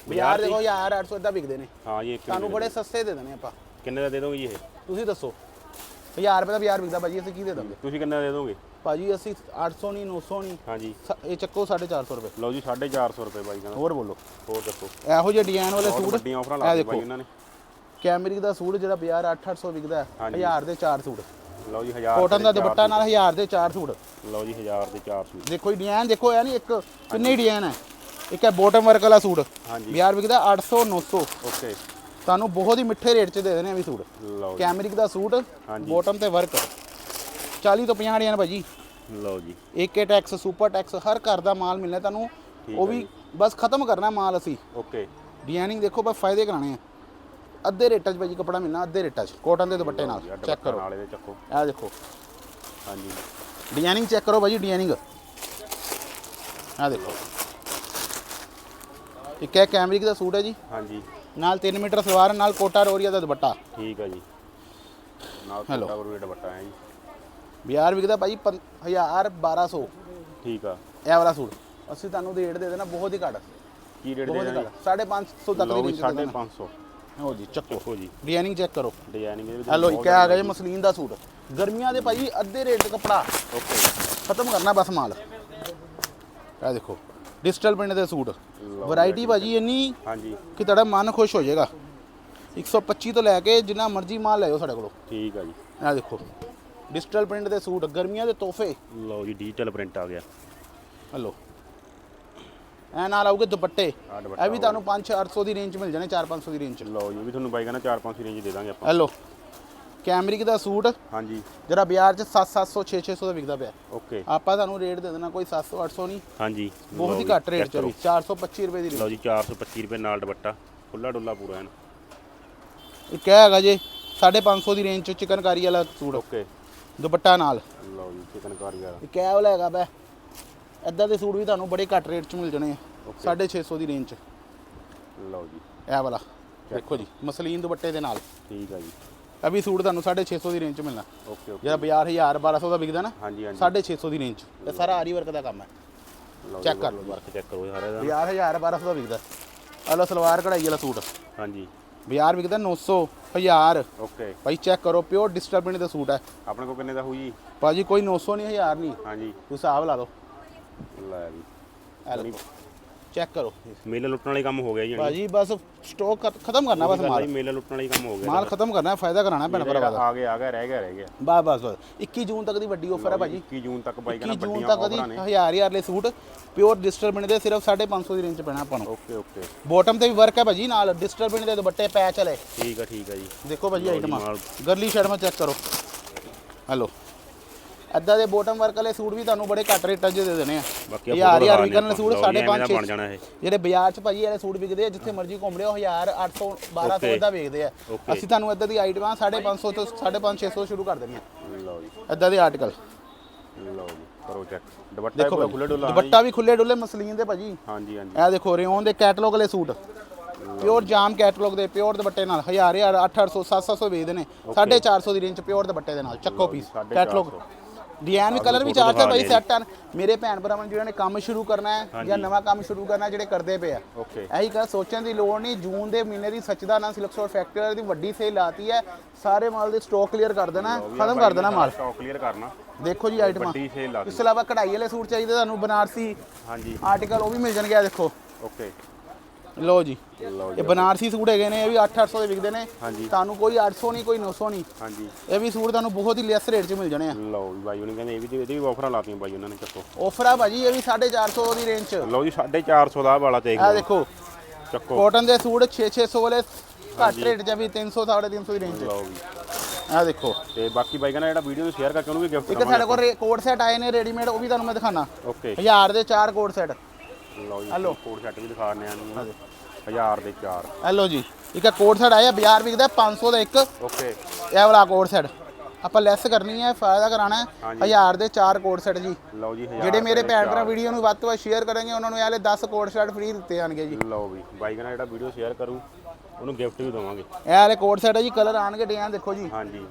ਬਾਜ਼ਾਰ? ਦੇਖੋ 1000 800 ਇਦਾਂ ਵਿਕਦੇ ਨੇ। ਹਾਂ ਇੱਕ ਤੁਹਾਨੂੰ ਬੜੇ ਸਸਤੇ ਦੇ ਦੇਣੇ ਆਪਾਂ। ਕਿੰਨੇ ਦਾ ਦੇ ਦੋਗੇ ਜੀ ਇਹ? ਤੁਸੀਂ ਦੱਸੋ। 1000 ਰੁਪਏ ਦਾ ਬਾਜ਼ਾਰ ਵਿਕਦਾ ਭਾਜੀ ਅਸੀਂ ਕੀ ਦੇ ਦਾਂਗੇ? ਤੁਸੀਂ ਕਿੰਨੇ ਦਾ ਦੋਗੇ? ਭਾਜੀ ਅਸੀਂ 800 ਨਹੀਂ 900 ਨਹੀਂ। ਹਾਂਜੀ। ਇਹ ਚੱਕੋ 450 ਰੁਪਏ। ਲਓ ਜੀ 450 ਰੁਪਏ ਬਾਈ ਕਹਿੰਦਾ ਹੋਰ ਬੋਲੋ। ਹੋਰ ਦੱਸੋ। ਇਹੋ ਜਿਹੇ ਡਿਜ਼ਾਈਨ ਵਾਲੇ ਸੂਟ ਵੱਡੀਆਂ ਆਫਰਾਂ ਲਾ ਦੇਖੋ। ਬਾਈ ਇਹਨਾਂ ਨੇ। ਕੈਮਰਿਕ ਦਾ ਸੂਟ ਜਿਹੜਾ ਬਾਜ਼ਾਰ 8-800 ਵਿਕਦਾ ਹਾਂਜੀ। 1000 ਦੇ 4 ਸੂਟ। ਲਓ ਜੀ 1000 ਕੋਟਨ ਦਾ ਦੁਪੱਟਾ ਨਾਲ 1000 ਦੇ 4 ਸੂਟ। ਲਓ ਜੀ 1000 ਦੇ 4 ਸੂਟ। ਦੇਖੋ ਡਿਜ਼ਾਈਨ ਦੇਖੋ ਇਹ ਨਹੀਂ ਇੱਕ ਕਿੰਨੇ ਡਿਜ਼ਾਈਨ ਹੈ। ਇੱਕ ਹੈ ਬੋਟਮ ਵਰਕ ਵਾਲਾ ਸੂਟ। ਹਾਂਜੀ। ਬਾਜ਼ਾਰ ਵਿਕਦਾ 800 900 ਓਕੇ ਤੁਹਾਨੂੰ ਬਹੁਤ ਹੀ ਮਿੱਠੇ ਰੇਟ 'ਚ ਦੇ ਦੇਣੇ ਆ ਵੀ ਸੂਟ। ਲਓ ਜੀ। ਕੈਮਰਿਕ ਦਾ ਸੂਟ। ਬੋਟਮ ਤੇ ਵਰਕ 40 ਤੋਂ 50 ਡਿਜ਼ਾਈਨ ਭਾਜੀ। ਲਓ ਜੀ। ਏਕੇ ਟੈਕਸ ਸੁਪਰ ਟੈਕਸ ਹਰ ਘਰ ਦਾ ਮਾਲ ਮਿਲਣਾ ਤੁਹਾਨੂੰ। ਉਹ ਵੀ ਬਸ ਖਤਮ ਕਰਨਾ ਮਾਲ ਅਸੀਂ। ਓਕੇ। ਡਿਜ਼ਾਈਨਿੰਗ ਦੇਖੋ ਬਸ ਫਾਇਦੇ ਕਰਾਣੇ ਆ। ਅੱਧੇ ਰੇਟਾਂ 'ਚ ਭਾਜੀ ਕੱਪੜਾ ਮਿਲਣਾ ਅੱਧੇ ਰੇਟਾਂ 'ਚ। ਕੋਟਨ ਦੇ ਦੁਪੱਟੇ ਨਾਲ। ਚੈੱਕ ਕਰੋ। ਨਾਲੇ ਦੇ ਚੱਕੋ। ਇਹ ਦੇਖੋ। ਹਾਂਜੀ। ਡਿਜ਼ਾਈਨਿੰਗ ਚੈੱਕ ਕਰੋ ਭਾਜੀ ਡਿਜ਼ਾਈਨਿੰਗ ਆ ਦੇਖੋ। ਇੱਕ ਹੈ ਕੈਮਰਿਕ ਦਾ ਸੂਟ ਹੈ ਜੀ। ਹਾਂਜੀ। ਨਾਲ 3 ਮੀਟਰ ਸਲਵਾਰ ਨਾਲ ਕੋਟਾ ਰੋਰੀਆ ਦਾ ਦੁਪੱਟਾ। ਠੀਕ ਆ ਜੀ। ਨਾਲ Hello. ਕੋਟਾ ਰੇਟ ਵੱਟਾ ਹੈ ਜੀ। ਬਿਹਾਰ ਵਿਕਦਾ ਭਾਜੀ 1000 1200 ਠੀਕ ਆ। ਇਹ ਵਾਲਾ ਸੂਟ। ਅਸੀਂ ਤੁਹਾਨੂੰ ਰੇਟ ਦੇ ਦੇਣਾ ਬਹੁਤ ਹੀ ਘੱਟ। ਕੀ ਰੇਟ ਦੇ ਬਹੁਤ ਹੀ ਦੇਣਾ ਘੱਟ। 550 ਤੱਕ ਲਓ ਦੇ ਦੇਣਾ। 550 ਹੋ ਜੀ ਚੱਕੋ। ਦੇਖੋ ਜੀ। ਡਿਜ਼ਾਈਨਿੰਗ ਚੈੱਕ ਕਰੋ। ਡਿਜ਼ਾਈਨਿੰਗ ਦੇ ਵਿੱਚ ਹੈਲੋ ਕਿਆ ਆ ਗਿਆ ਜੀ ਮਸਲੀਨ ਦਾ ਸੂਟ। ਗਰਮੀਆਂ ਦੇ ਭਾਜੀ ਅੱਧੇ ਰੇਟ 'ਚ ਕੱਪੜਾ। ਓਕੇ ਖਤਮ ਕਰਨਾ ਬਸ ਮਾਲ। ਇਹ ਦੇਖੋ। ਡਿਜੀਟਲ ਪ੍ਰਿੰਟ ਦੇ ਸੂਟ। ਵੈਰਾਈਟੀ ਭਾਜੀ ਇੰਨੀ ਹਾਂਜੀ। ਕਿ ਤੁਹਾਡਾ ਮਨ ਖੁਸ਼ ਹੋ ਜਾਏਗਾ। 125 ਤੋਂ ਲੈ ਕੇ ਜਿੰਨਾ ਮਰਜ਼ੀ ਮਾਲ ਲੈ ਜਾਓ ਸਾਡੇ ਕੋਲੋਂ। ਠੀਕ ਆ ਜੀ। ਇਹ ਦੇਖੋ ਡਿਜੀਟਲ ਪ੍ਰਿੰਟ ਦੇ ਸੂਟ ਗਰਮੀਆਂ ਦੇ ਤੋਹਫੇ। ਲਓ ਜੀ ਡਿਜੀਟਲ ਪ੍ਰਿੰਟ ਆ ਗਿਆ। ਹਲੋ। ਐ ਨਾਲ ਆਉਗੇ ਦੁਪੱਟੇ। ਇਹ ਵੀ ਤੁਹਾਨੂੰ 5-400 ਦੀ ਰੇਂਜ ਮਿਲ ਜਾਣੇ 4-500 ਦੀ ਰੇਂਜ ਲਓ ਜੀ ਵੀ ਤੁਹਾਨੂੰ ਬਾਈ ਕਹਿੰਦਾ 4-5 ਰੇਂਜ ਦੇ ਦਾਂਗੇ ਆਪਾਂ। ਹੈਲੋ। ਕੈਮਰਿਕ ਦਾ ਸੂਟ? ਹਾਂਜੀ। ਜਿਹੜਾ ਬਾਜ਼ਾਰ 'ਚ 7-700 6-600 ਦਾ ਵਿਕਦਾ ਪਿਆ। ਓਕੇ। ਆਪਾਂ ਤੁਹਾਨੂੰ ਰੇਟ ਦੇ ਦੇਣਾ ਕੋਈ 700-800 ਨਹੀਂ। ਹਾਂਜੀ। ਬਹੁਤ ਹੀ ਘੱਟ ਰੇਟ 'ਚ check ਵੀ 425 ਰੁਪਏ ਦੀ ਲਓ ਜੀ 425 ਰੁਪਏ ਨਾਲ ਦੁਪੱਟਾ। ਖੁੱਲਾ ਡੁੱਲਾ ਪੂਰਾ ਐਨ ਇਹ ਹੈਗਾ ਜੇ 550 ਦੀ ਰੇਂਜ 'ਚ ਚਿਕਨਕਾਰੀ ਵਾਲਾ ਸੂਟ। ਓਕੇ। ਦੁਪੱਟਾ ਨਾਲ। ਲਓ ਜੀ ਚਿਕਨਕਾਰੀ ਵਾਲਾ। ਇਹ ਵਾਲਾ ਹੈਗਾ ਬੈ ਇਦਾਂ ਦੇ ਸੂਟ ਵੀ ਤੁਹਾਨੂੰ ਬੜੇ ਘੱਟ ਰੇਟ 'ਚ ਮਿਲ ਜਾਣੇ ਆ। 650 ਦੀ ਰੇਂਜ 'ਚ। ਲਓ ਜੀ। ਇਹ ਵਾਲਾ। ਦੇਖੋ ਜੀ ਮਸਲੀਨ ਦੁਪੱਟੇ ਦੇ ਨਾਲ। ਠੀਕ ਆ ਜੀ। ਇਹ ਵੀ ਸੂਟ ਤੁਹਾਨੂੰ 650 ਦੀ ਰੇਂਜ 'ਚ ਮਿਲਣਾ। ਓਕੇ ਓਕੇ ਜਿਹੜਾ ਬਾਜ਼ਾਰ 1000 1200 ਦਾ ਵਿਕਦਾ ਨਾ ਹਾਂਜੀ ਹਾਂਜੀ। 650 ਦੀ ਰੇਂਜ 'ਚ। ਇਹ ਸਾਰਾ ਆਰੀ ਵਰਕ ਦਾ ਕੰਮ ਹੈ। check ਕਰ। ਲਓ ਵਰਕ ਚੈੱਕ ਕਰੋ ਸਾਰੇ ਦਾ। ਬਾਜ਼ਾਰ 1000 1200 ਦਾ ਵਿਕਦਾ। ਆਹ ਲਓ ਸਲਵਾਰ ਕਢਾਈ ਵਾਲਾ ਸੂਟ। ਹਾਂਜੀ। ਬਾਜ਼ਾਰ ਵਿਕਦਾ 900 1000 ਓਕੇ ਭਾਈ ਚੈੱਕ ਕਰੋ ਪਿਓਰ ਪ੍ਰਿੰਟ ਦਾ ਸੂਟ ਹੈ। ਆਪਣੇ ਕੋਲ ਕਿੰਨੇ ਦਾ ਹੋਊ ਜੀ? ਭਾਜੀ ਕੋਈ 900 ਨਹੀਂ 1000 ਨਹੀਂ। ਹਾਂਜੀ। ਤੁਸੀਂ ਹਿਸਾਬ ਲਾ ਲਓ। ਲੈ ਵੀ ਇਹ ਲਓ। ਚੈੱਕ ਕਰੋ। ਮੇਲੇ ਲੁੱਟਣ ਵਾਲੀ ਕੰਮ ਹੋ ਗਿਆ ਜੀ ਭਾਜੀ ਬਸ ਸਟਾਕ ਖਤਮ ਕਰਨਾ ਬਸ ਮਾਲ। ਮੇਲੇ ਲੁੱਟਣ ਵਾਲੀ ਕੰਮ ਹੋ ਗਿਆ ਮਾਲ ਖਤਮ ਕਰਨਾ ਫਾਇਦਾ ਕਰਾਣਾ ਭੈਣ ਭਰਾਵਾਂ ਦਾ। ਆ ਗਿਆ ਆ ਗਿਆ ਰਹਿ ਗਿਆ ਰਹਿ ਗਿਆ। ਬਸ ਬਸ ਬਸ। 21 ਜੂਨ ਤੱਕ ਦੀ ਵੱਡੀ ਆਫਰ ਹੈ ਭਾਜੀ। 21 ਜੂਨ ਤੱਕ ਬਾਈ 21 ਕਹਿੰਦਾ ਜੂਨ ਵੱਡੀਆਂ ਤੱਕ ਦੀ ਆਫਰਾਂ ਨੇ। ਹਜ਼ਾਰ ਹਜ਼ਾਰ ਦੇ ਸੂਟ ਪਿਓਰ ਡਿਜੀਟਲ ਪ੍ਰਿੰਟ ਦੇ ਸਿਰਫ 550 ਦੀ ਰੇਂਜ 'ਚ ਪੈਣਾ ਆਪਾਂ ਨੂੰ। Okay okay. ਬੋਟਮ ਤੇ ਵੀ ਵਰਕ ਹੈ ਭਾਜੀ ਨਾਲ ਡਿਜੀਟਲ ਪ੍ਰਿੰਟ ਦੇ ਦੁਪੱਟੇ ਪੈਚ ਵਾਲੇ। ਠੀਕ ਆ ਠੀਕ ਆ ਜੀ। ਦੇਖੋ ਭਾਜੀ ਆਈਟਮਾਂ। ਗਰਲੀ ਸ਼ਰਮਾ ਚੈੱਕ ਕਰੋ। ਹੈਲੋ ਅੱਦਾਂ ਦੇ ਬੋਟਮ ਵਰਕ ਵਾਲੇ ਸੂਟ ਵੀ ਤੁਹਾਨੂੰ ਬੜੇ ਘੱਟ ਰੇਟਾਂ 'ਚ ਦੇ ਦੇਣੇ ਆ। ਬਾਕੀ ਹਜ਼ਾਰ ਹਜ਼ਾਰ ਆਪਾਂ ਵਿਕਣ ਵਾਲੇ ਸੂਟ ਲਓ ਜੀ, ਐਵੇਂ ਦਾ 5.5 ਬਣ ਜਾਣਾ ਇਹ। ਜਿਹੜੇ ਬਾਜ਼ਾਰ 'ਚ ਭਾਜੀ ਵਾਲੇ ਸੂਟ ਵਿਕਦੇ ਆ ਜਿੱਥੇ ਮਰਜ਼ੀ ਘੁੰਮ ਲਿਓ 1000 800 1200 Okay. ਦਾ ਵੇਚਦੇ ਆ. ਅਸੀਂ ਤੁਹਾਨੂੰ ਇੱਦਾਂ ਦੀ ਆਈਟਮਾਂ 550 ਤੋਂ 550 600 ਸ਼ੁਰੂ ਕਰ ਦਿੰਦੇ ਆ। ਲਓ ਜੀ ਇੱਦਾਂ ਦੇ ਆਰਟੀਕਲ ਲਓ ਜੀ ਕਰੋ ਚੈੱਕ ਦੁਪੱਟਾ ਖੁੱਲੇ ਡੁੱਲਾ ਵੀ ਖੁੱਲੇ ਡੁੱਲੇ ਮਸਲੀਨ ਦੇ ਭਾਜੀ। ਹਾਂਜੀ ਹਾਂਜੀ। ਇਹ ਦੇਖੋ ਰਿਓਨ ਦੇ ਕੈਟਲੌਗ ਵਾਲੇ ਸੂਟ। ਪਿਓਰ ਜਾਮ ਕੈਟਲੌਗ ਦੇ ਪਿਓਰ ਦੁਪੱਟੇ ਨਾਲ। 1000 1000 800 700 ਵੇਚਦੇ ਨੇ। 450 ਦੀ ਰੇਂਜ ਪਿਓਰ ਦੁਪੱਟੇ ਦੇ ਨਾਲ ਚੱਕੋ ਪੀਸ ਕੈਟਲੌਗ ਡਿਜ਼ਾਈਨ ਵੀ ਕਲਰ ਵੀ ਚਾਰ ਚਾਰ ਦਿਖਾ ਸੈੱਟ ਹਨ। ਮੇਰੇ ਭੈਣ ਭਰਾਵਾਂ ਜਿਹਨਾਂ ਨੇ ਕੰਮ ਸ਼ੁਰੂ ਕਰਨਾ ਹੈ ਜਾਂ ਨਵਾਂ ਕੰਮ ਸ਼ੁਰੂ ਕਰਨਾ ਜਿਹੜੇ ਕਰਦੇ ਪਏ ਆ। ਇਹੀ ਗੱਲ ਸੋਚਣ ਦੀ ਲੋੜ ਨਹੀਂ। ਜੂਨ ਦੇ ਮਹੀਨੇ ਦੀ ਸੱਚਦਾਨਾ ਸਿਲਕ ਸਟੋਰ ਫੈਕਟਰੀ ਦੀ ਵੱਡੀ ਸੇਲ ਲਾਤੀ ਹੈ। ਸਾਰੇ ਮਾਲ ਦੇ ਸਟਾਕ ਕਲੀਅਰ ਕਰ ਦੇਣਾ ਖਤਮ ਕਰ ਦੇਣਾ ਮਾਲ। ਸਟਾਕ ਕਲੀਅਰ ਕਰਨਾ। ਦੇਖੋ ਜੀ ਆਈਟਮਾਂ ਵੱਡੀ ਸੇਲ ਲਾ ਇਸ ਤੋਂ ਇਲਾਵਾ ਕਢਾਈ ਵਾਲੇ ਸੂਟ ਚਾਹੀਦੇ ਤੁਹਾਨੂੰ ਬਨਾਰਸੀ ਹਾਂਜੀ। ਆਰਟੀਕਲ ਉਹ ਵੀ ਮਿਲ ਜਾਣਗੇ ਆ ਦੇਖੋ। ਓਕੇ ਲਓ ਜੀ। ਲਓ ਜੀ। ਇਹ ਬਨਾਰਸੀ ਸੂਟ ਹੈਗੇ ਨੇ ਇਹ ਵੀ 8-800 ਦੇ ਵਿਕਦੇ ਨੇ। ਹਾਂਜੀ। ਤੁਹਾਨੂੰ ਕੋਈ 800 ਨਹੀਂ ਕੋਈ 900 ਨਹੀਂ। ਹਾਂਜੀ। ਇਹ ਵੀ ਸੂਟ ਤੁਹਾਨੂੰ ਬਹੁਤ ਹੀ ਲੈਸ ਰੇਟ 'ਚ ਮਿਲ ਜਾਣੇ ਆ। ਲਓ ਜੀ ਬਾਈ ਉਹਨੇ ਕਹਿੰਦੇ ਇਹ ਵੀ ਇਹਦੀ ਵੀ ਆਫਰਾਂ ਲਾਤੀਆਂ ਬਾਈ ਉਹਨਾਂ ਨੇ ਚੱਕੋ। ਆਫਰ ਆ ਭਾਜੀ ਇਹ ਵੀ 450 ਦੀ ਰੇਂਜ 'ਚ। ਲਓ ਜੀ 450 ਦਾ ਆਹ ਵਾਲਾ ਤੇ ਆ ਦੇਖੋ ਚੱਕੋ। ਕਾਟਨ ਦੇ ਸੂਟ 6-600 ਵਾਲੇ ਘੱਟ ਰੇਟ 'ਚ ਵੀ 300 350 ਦੀ ਰੇਂਜ 'ਚ। ਲਓ ਜੀ। ਆ ਦੇਖੋ। ਤੇ ਬਾਕੀ ਬਾਈ ਕਹਿੰਦਾ ਜਿਹੜਾ ਵੀਡੀਓ ਨੂੰ ਸ਼ੇਅਰ ਕਰਕੇ ਉਹਨੂੰ ਵੀ ਗਿਫਟ ਇੱਕ ਸਾਡੇ ਕੋਲ ਕੋਡ ਸੈਟ ਆਏ ਨੇ ਰੈਡੀਮੇਡ ਉਹ ਵੀ ਤੁਹਾਨੂੰ ਮੈਂ ਦਿਖਾਣਾ ਓਕੇ 1000 ਦੇ 4 ਕੋਡ ਸੈਟ ਲਓ ਜੀ ਹੈਲੋ। ਕੋਡ ਸੈੱਟ ਵੀ ਦਿਖਾ ਰਹੇ ਆ ਨੂੰ 1000 ਦੇ 4 ਹੈਲੋ ਜੀ ਇੱਕ ਕੋਡ ਸੈਟ ਆਇਆ ਬਾਜ਼ਾਰ ਵਿਕਦਾ 500 ਦਾ ਇੱਕ। ਓਕੇ। ਇਹ ਵਾਲਾ ਕੋਡ ਸੈਟ। ਆਪਾਂ ਲੈਸ ਕਰਨੀ ਹੈ ਫਾਇਦਾ ਕਰਾਣਾ ਹੈ। ਹਾਂਜੀ। 1000 ਦੇ 4 ਕੋਡ ਸੈਟ ਜੀ। ਲਓ ਜੀ 1000 ਜਿਹੜੇ ਮੇਰੇ ਦੇ ਭੈਣ ਚਾਰ। ਭਰਾ ਵੀਡੀਓ ਨੂੰ ਵੱਧ ਤੋਂ ਵੱਧ ਸ਼ੇਅਰ ਕਰਨਗੇ ਉਹਨਾਂ ਨੂੰ ਇਹ ਵਾਲੇ 10 ਕੋਡ ਸੈਟ ਫ੍ਰੀ ਦਿੱਤੇ ਜਾਣਗੇ ਜੀ। ਲਓ ਵੀ ਬਾਈ ਕਹਿੰਦਾ ਜਿਹੜਾ ਵੀਡੀਓ ਸ਼ੇਅਰ ਕਰੂ ਉਹਨੂੰ ਗਿਫਟ ਵੀ ਦਵਾਂਗੇ। ਇਹ ਵਾਲੇ ਕੋਟ ਸੈਟ ਹੈ ਜੀ ਕਲਰ ਆਣਗੇ ਡਿਜ਼ਾਈਨ ਦੇਖੋ ਜੀ। ਹਾਂਜੀ।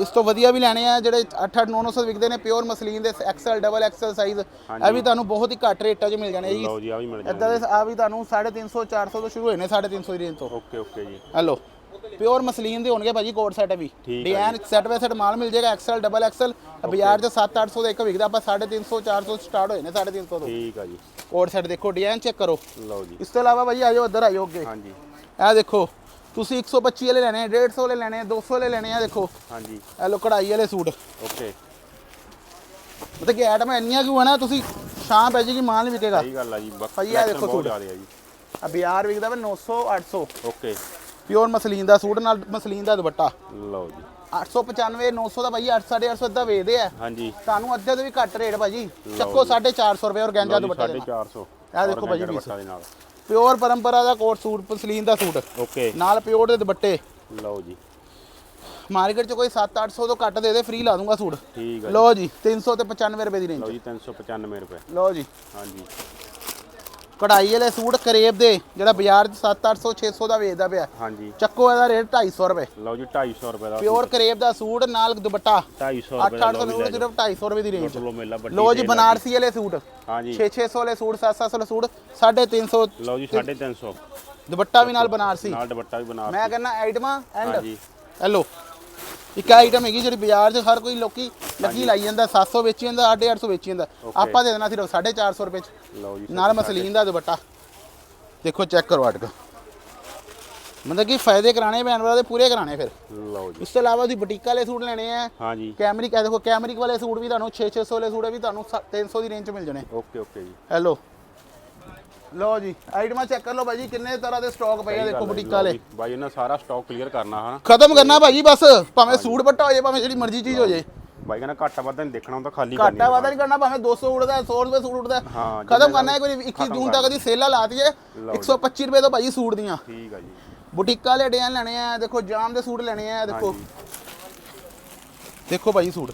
ਇਸ ਤੋਂ ਵਧੀਆ ਵੀ ਲੈਣੇ ਆ ਜਿਹੜੇ 8 8 9 900 ਵਿਕਦੇ ਨੇ ਪਿਓਰ ਮਸਲੀਨ ਦੇ ਐਕਸਲ ਡਬਲ ਐਕਸਲ ਸਾਈਜ਼ ਇਹ ਵੀ ਤੁਹਾਨੂੰ ਬਹੁਤ ਹੀ ਘੱਟ ਰੇਟਾਂ 'ਚ ਮਿਲ ਜਾਣੇ ਜੀ। ਲਓ ਜੀ ਆ ਵੀ ਮਿਲ ਇਦਾਂ ਦੇ ਆ ਵੀ ਤੁਹਾਨੂੰ 350 400 ਤੋਂ ਸ਼ੁਰੂ ਹੋਏ ਨੇ 350 ਦੀ ਰੇਂਜ ਤੋਂ। ਓਕੇ ਓਕੇ ਜੀ। ਹੈਲੋ ਪਿਓਰ ਮਸਲੀਨ ਦੇ ਹੋਣਗੇ ਭਾਜੀ ਕੋਟ ਸੈਟ ਵੀ। ਡਿਜ਼ਾਈਨ ਸੈਟ ਬਾਈ ਸੈਟ ਮਾਲ ਮਿਲ ਜਾਏਗਾ ਐਕਸਲ ਡਬਲ ਐਕਸਲ ਬਾਜ਼ਾਰ 'ਚ 7 800 ਦਾ ਇੱਕ ਵਿਕਦਾ ਆਪਾਂ 350 400 ਸਟਾਰਟ ਹੋਏ ਨੇ 350 ਤੋਂ। ਠੀਕ ਆ ਜੀ। ਕੋਟ ਸੈਟ ਦੇਖੋ ਡਿਜ਼ਾਈਨ ਚੈੱਕ ਕਰੋ। ਲਓ ਜੀ। ਇਸ ਤੋਂ ਇਲਾਵਾ ਭਾਜੀ ਆਜੋ ਇੱਧਰ ਆਜੋ ਅੱਗੇ। ਹਾਂਜੀ। ਇਹ ਦੇਖੋ ਤੁਸੀਂ 125 ਵਾਲੇ ਲੈਣੇ ਆ 150 ਵਾਲੇ ਲੈਣੇ ਆ 200 ਵਾਲੇ ਲੈਣੇ ਆ ਦੇਖੋ। ਹਾਂਜੀ। ਇਹ ਲੋ ਕਢਾਈ ਵਾਲੇ ਸੂਟ। ਓਕੇ। ਮਤਲਬ ਕਿ ਐਟਮ ਇੰਨੀਆਂ ਕਿਉਂ ਹੈ ਨਾ ਤੁਸੀਂ ਸ਼ਾਮ ਪੈ ਜੇਗੀ ਮਾਲ ਨਹੀਂ ਵਿਕੇਗਾ। ਸਹੀ ਗੱਲ ਆ ਜੀ ਭਾਈ collection ਦੇਖੋ ਸੂਟ। ਆ ਜੀ। ਆ ਬਾਜ਼ਾਰ ਵਿਕਦਾ ਵਾ 900 800 ਓਕੇ। ਪਿਓਰ ਮਸਲੀਨ ਦਾ ਸੂਟ ਨਾਲ ਮਸਲੀਨ ਦਾ ਦੁਪੱਟਾ। ਲਓ ਜੀ। 895 900 ਦਾ ਭਾਈ 850 ਇਦਾਂ ਵੇਚਦੇ ਆ। ਹਾਂਜੀ। ਤੁਹਾਨੂੰ ਅੱਧੇ ਤੋਂ ਵੀ ਘੱਟ ਰੇਟ ਭਾਜੀ। ਚੱਕੋ 450 ਰੁਪਏ ਔਰ ਗੈਂਜਾ ਲਓ ਜੀ ਦੁਪੱਟਾ ਦੇ। ਨਾਲ 450 ਆਹ ਦੇਖੋ ਭਾਜੀ ਪੀਸ। ਪਿਓਰ ਪਰੰਪਰਾ ਦਾ ਕੋਟ ਸੂਟ ਮਸਲੀਨ ਦਾ ਸੂਟ। ਓਕੇ ਨਾਲ ਪਿਓਰ ਦੇ ਦੁਪੱਟੇ। ਲਓ ਜੀ। ਮਾਰਕੀਟ 'ਚ ਕੋਈ 7-800 ਤੋਂ ਘੱਟ ਦੇ ਦੇ ਫ੍ਰੀ ਲਾ ਦੂੰਗਾ ਸੂਟ। ਠੀਕ ਆ ਲਓ ਜੀ 300 ਤੇ 95 ਰੁਪਏ ਦੀ ਲਓ ਰੇਂਜ ਜੀ 395 ਰੁਪਏ। ਲਓ ਜੀ। ਹਾਂਜੀ। ਕਢਾਈ ਵਾਲੇ ਸੂਟ ਕਰੇਬ ਦੇ ਜਿਹੜਾ ਬਾਜ਼ਾਰ 'ਚ 7-800 600 ਦਾ ਵੇਚਦਾ ਪਿਆ। ਹਾਂਜੀ। ਚੱਕੋ ਇਹਦਾ ਰੇਟ 250 ਰੁਪਏ। ਲਓ ਜੀ 250 ਰੁਪਏ ਦਾ ਪਿਓਰ ਕਰੇਬ ਦਾ ਸੂਟ ਨਾਲ ਦੁਪੱਟਾ। 250 ਰੁਪਏ ਦਾ 8-800 ਲਓ ਜੀ ਸਿਰਫ 250 ਰੁਪਏ ਦੀ ਰੇਂਜ ਚਲੋ ਮੇਲਾ ਵੱਡੀ ਲੋ ਜੀ sale ਆ ਬਨਾਰਸੀ ਵਾਲੇ ਸੂਟ। ਹਾਂਜੀ। 6-600 ਵਾਲੇ ਸੂਟ 7-700 ਵਾਲੇ ਸੂਟ 350 ਲਓ ਜੀ 350 ਦੁਪੱਟਾ ਵੀ ਨਾਲ ਬਨਾਰਸੀ। ਨਾਲ ਦੁਪੱਟਾ ਵੀ ਬਣਾ ਮੈਂ ਕਹਿੰਦਾ ਆਈਟਮਾਂ ਐਂਡ। ਹਾਂਜੀ। ਹੈਲੋ। ਇੱਕ ਆਈਟਮ ਹੈਗੀ ਜਿਹੜੀ ਬਾਜ਼ਾਰ 'ਚ ਹਰ ਕੋਈ ਲੋਕੀ ਲੱਗੀ ਲਾਈ ਜਾਂਦਾ 700 ਵੇਚੀ ਜਾਂਦਾ 850 ਵੇਚੀ ਜਾਂਦਾ। ਆਪਾਂ ਦੇ ਦੇਣਾ ਸਿਰਫ 450 ਰੁਪਏ 'ਚ। ਲਓ ਜੀ ਨਾਲ ਮਸਲੀਨ ਦਾ ਦੁਪੱਟਾ। ਦੇਖੋ ਚੈੱਕ ਕਰੋ ਅਟਕ ਮਤਲਬ ਕਿ ਫਾਇਦੇ ਕਰਾਣੇ ਭੈਣ ਭਰਾ ਦੇ ਪੂਰੇ ਕਰਾਣੇ ਫਿਰ। ਲਓ ਜੀ। ਇਸ ਤੋਂ ਇਲਾਵਾ ਤੁਸੀਂ ਬੁਟੀਕ ਵਾਲੇ ਸੂਟ ਲੈਣੇ ਆ। ਹਾਂਜੀ। ਕੈਮਰਿਕ ਇਹ ਦੇਖੋ ਕੈਮਰਿਕ ਵਾਲੇ ਸੂਟ ਵੀ ਤੁਹਾਨੂੰ 6-600 ਵਾਲੇ ਸੂਟ ਵੀ ਤੁਹਾਨੂੰ 300 ਦੀ ਰੇਂਜ 'ਚ ਮਿਲ ਜਾਣੇ। ਓਕੇ ਓਕੇ ਜੀ। ਹੈਲੋ ਲਓ ਜੀ ਆਈਟਮਾਂ ਚੈੱਕ ਕਰ ਲਓ ਭਾਜੀ ਕਿੰਨੇ ਤਰ੍ਹਾਂ ਦੇ ਸਟਾਕ ਪਏ ਆ ਦੇਖੋ ਬੁਟੀਕ ਵਾਲੇ। ਬਾਈ ਇਹਨਾਂ ਸਾਰਾ ਸਟਾਕ ਕਲੀਅਰ ਕਰਨਾ ਹਨਾ। ਖਤਮ ਕਰਨਾ ਭਾਜੀ ਬਸ ਭਾਵੇਂ ਸੂਟ ਬੱਟਾ ਹੋ ਜਾਏ ਭਾਵੇਂ ਜਿਹੜੀ ਮਰਜ਼ੀ ਚੀਜ਼ ਹੋ ਜਾਏ। ਬਾਈ ਕਹਿੰਦਾ ਘੱਟ ਵੱਧ ਨਹੀਂ ਦੇਖਣਾ ਹੁੰਦਾ ਖਾਲੀ ਘਾਟਾ ਵਾਦਾ ਨਹੀਂ ਕਰਨਾ ਭਾਵੇਂ 200 ਉੜਦਾ 100 ਰੁਪਏ ਸੂਟ ਉੜਦਾ ਹਾਂ, ਖਤਮ ਕਰਨਾ ਹੈ ਕੋਈ ਵੀ 21 ਜੂਨ ਤੱਕ ਦੀ ਸੇਲਾਂ ਲਾ ਦਈਏ ਲਓ ਜੀ। 125 ਰੁਪਏ ਤੋਂ ਭਾਜੀ ਸੂਟ ਦੀਆਂ। ਠੀਕ ਆ ਜੀ। ਬੁਟੀਕਾਂ ਵਾਲੇ ਡਿਜ਼ਾਈਨ ਲੈਣੇ ਆ ਦੇਖੋ ਜਾਮ ਦੇ ਸੂਟ ਲੈਣੇ ਆ ਦੇਖੋ। ਦੇਖੋ ਭਾਈ ਸੂਟ।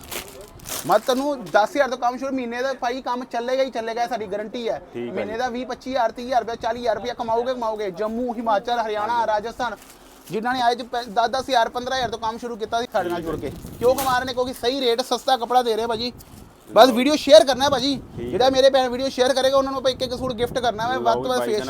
ਮੈਂ ਤੈਨੂੰ 10000 ਤੋਂ ਕੰਮ ਸ਼ੁਰੂ ਮਹੀਨੇ ਦਾ ਭਾਈ ਕੰਮ ਚੱਲੇਗਾ ਹੀ ਚੱਲੇਗਾ ਸਾਡੀ ਗਾਰੰਟੀ ਹੈ। ਮਹੀਨੇ ਦਾ 20 25000 30000 ਰੁਪਏ 40000 ਰੁਪਏ ਕਮਾਓਗੇ ਕਮਾਓਗੇ। ਜੰਮੂ ਹਿਮਾਚਲ ਹਰਿਆਣਾ ਰਾਜਸਥਾਨ ਜਿਨ੍ਹਾਂ ਨੇ ਚ 10 10000 15000 ਤੋਂ ਕੰਮ ਸ਼ੁਰੂ ਕੀਤਾ ਸੀ ਸਾਡੇ ਨਾਲ ਜੁੜ ਕੇ। ਕਿਉਂ ਕਮਾ ਰਹੇ ਨੇ? ਕਿਉਂਕਿ ਸਹੀ ਰੇਟ ਸਸਤਾ ਕਪੜਾ ਦੇ ਰਹੇ ਭਾਜੀ। ਬਸ ਵੀਡੀਓ ਸ਼ੇਅਰ ਕਰਨਾ ਹੈ। ਭਾਜੀ ਜਿਹੜਾ ਮੇਰੇ ਭੈਣ ਵੀਡੀਓ ਸ਼ੇਅਰ ਕਰੇਗਾ ਉਹਨਾਂ ਨੂੰ ਆਪਾਂ ਇੱਕ ਇੱਕ ਸੂਟ ਗਿਫਟ ਕਰਨਾ ਹੈ ਵੱਧ ਤੋਂ ਵੱਧ ਫੇਸ